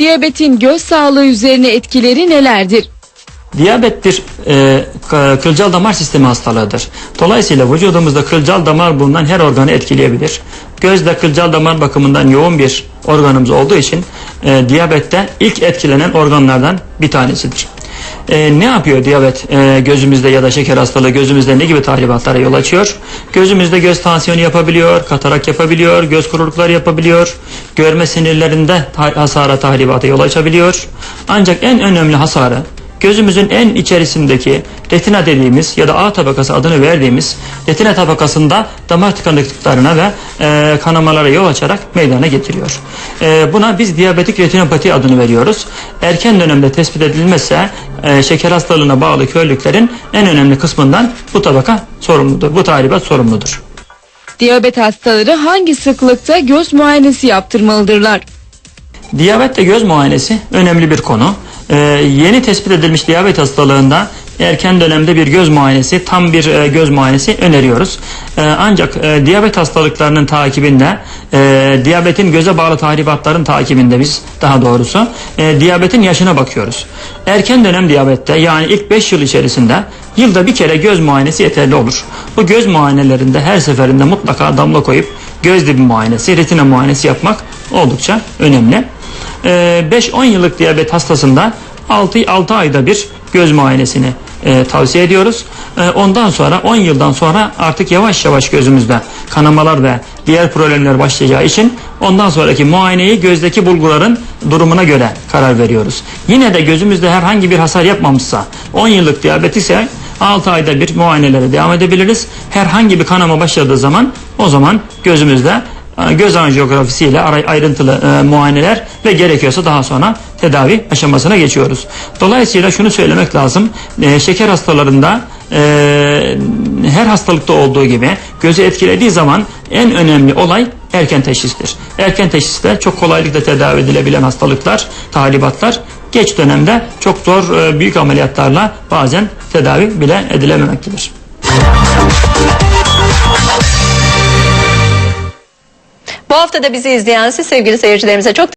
Diyabetin göz sağlığı üzerine etkileri nelerdir? Diyabet bir e, kılcal damar sistemi hastalığıdır. Dolayısıyla vücudumuzda kılcal damar bulunan her organı etkileyebilir. Göz de kılcal damar bakımından yoğun bir organımız olduğu için e, diyabette ilk etkilenen organlardan bir tanesidir. E, ne yapıyor diyabet e, gözümüzde ya da şeker hastalığı gözümüzde ne gibi tahribatlara yol açıyor? Gözümüzde göz tansiyonu yapabiliyor, katarak yapabiliyor, göz kurulukları yapabiliyor, görme sinirlerinde ta- hasara tahribata yol açabiliyor. Ancak en önemli hasarı gözümüzün en içerisindeki retina dediğimiz ya da A tabakası adını verdiğimiz retina tabakasında damar tıkanıklıklarına ve e, kanamalara yol açarak meydana getiriyor. E, buna biz diyabetik retinopati adını veriyoruz. Erken dönemde tespit edilmezse e, şeker hastalığına bağlı körlüklerin en önemli kısmından bu tabaka sorumludur. Bu tahribat sorumludur. Diyabet hastaları hangi sıklıkta göz muayenesi yaptırmalıdırlar? Diyabet ve göz muayenesi önemli bir konu. Ee, yeni tespit edilmiş diyabet hastalığında erken dönemde bir göz muayenesi, tam bir e, göz muayenesi öneriyoruz. Ee, ancak e, diyabet hastalıklarının takibinde, e, diyabetin göze bağlı tahribatların takibinde biz daha doğrusu e, diyabetin yaşına bakıyoruz. Erken dönem diyabette yani ilk 5 yıl içerisinde yılda bir kere göz muayenesi yeterli olur. Bu göz muayenelerinde her seferinde mutlaka damla koyup göz dibi muayenesi, retina muayenesi yapmak oldukça önemli. Ee, 5-10 yıllık diyabet hastasında 6, 6 ayda bir göz muayenesini e, tavsiye ediyoruz. E, ondan sonra 10 yıldan sonra artık yavaş yavaş gözümüzde kanamalar ve diğer problemler başlayacağı için ondan sonraki muayeneyi gözdeki bulguların durumuna göre karar veriyoruz. Yine de gözümüzde herhangi bir hasar yapmamışsa 10 yıllık diyabet ise 6 ayda bir muayenelere devam edebiliriz. Herhangi bir kanama başladığı zaman o zaman gözümüzde göz anjiyografisiyle ara- ayrıntılı e, muayeneler ve gerekiyorsa daha sonra tedavi aşamasına geçiyoruz. Dolayısıyla şunu söylemek lazım. e, şeker hastalarında e, her hastalıkta olduğu gibi gözü etkilediği zaman en önemli olay erken teşhistir. Erken teşhiste çok kolaylıkla tedavi edilebilen hastalıklar, tahribatlar geç dönemde çok zor büyük ameliyatlarla bazen tedavi bile edilememektedir. Bu hafta da bizi izleyen siz sevgili seyircilerimize çok